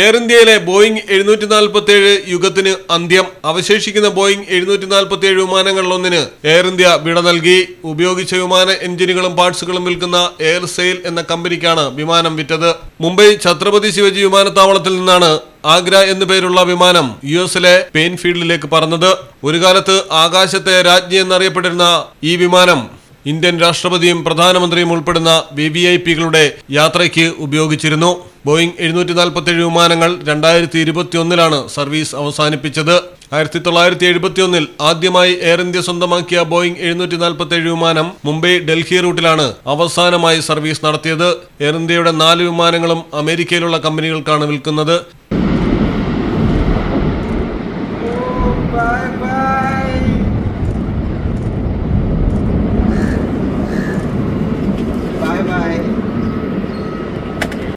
Air ഇന്ത്യയിലെ Boeing എഴുന്നൂറ്റി നാൽപ്പത്തി ഏഴ് യുഗത്തിന് അന്ത്യം. അവശേഷിക്കുന്ന ബോയിങ് എഴുന്നൂറ്റി നാൽപ്പത്തി ഏഴ് വിമാനങ്ങളിലൊന്നിന് എയർ ഇന്ത്യ വിട നൽകി. ഉപയോഗിച്ച വിമാന എഞ്ചിനുകളും പാർട്സുകളും വിൽക്കുന്ന എയർ സെയിൽ എന്ന കമ്പനിക്കാണ് വിമാനം വിറ്റത്. മുംബൈ ഛത്രപതി ശിവജി വിമാനത്താവളത്തിൽ നിന്നാണ് ആഗ്ര എന്നു പേരുള്ള വിമാനം യു എസിലെ പെയിൻഫീൽഡിലേക്ക് പറന്നത്. ഒരു കാലത്ത് ആകാശത്തെ രാജ്ഞി എന്നറിയപ്പെട്ടിരുന്ന ഈ വിമാനം ഇന്ത്യൻ രാഷ്ട്രപതിയും പ്രധാനമന്ത്രിയും ഉൾപ്പെടുന്ന വി വി ഐ പികളുടെ യാത്രയ്ക്ക് ഉപയോഗിച്ചിരുന്നു. ബോയിംഗ് എഴുന്നൂറ്റി നാൽപ്പത്തി ഏഴ് വിമാനങ്ങൾ രണ്ടായിരത്തി ഇരുപത്തിയൊന്നിലാണ് സർവീസ് അവസാനിപ്പിച്ചത്. ആയിരത്തി തൊള്ളായിരത്തി എഴുപത്തിയൊന്നിൽ ആദ്യമായി എയർ ഇന്ത്യ സ്വന്തമാക്കിയ ബോയിംഗ് എഴുന്നൂറ്റി നാൽപ്പത്തി ഏഴ് വിമാനം മുംബൈ ഡൽഹി റൂട്ടിലാണ് അവസാനമായി സർവീസ് നടത്തിയത്. എയർ ഇന്ത്യയുടെ നാല് വിമാനങ്ങളും അമേരിക്കയിലുള്ള കമ്പനികൾക്കാണ് വിൽക്കുന്നത്.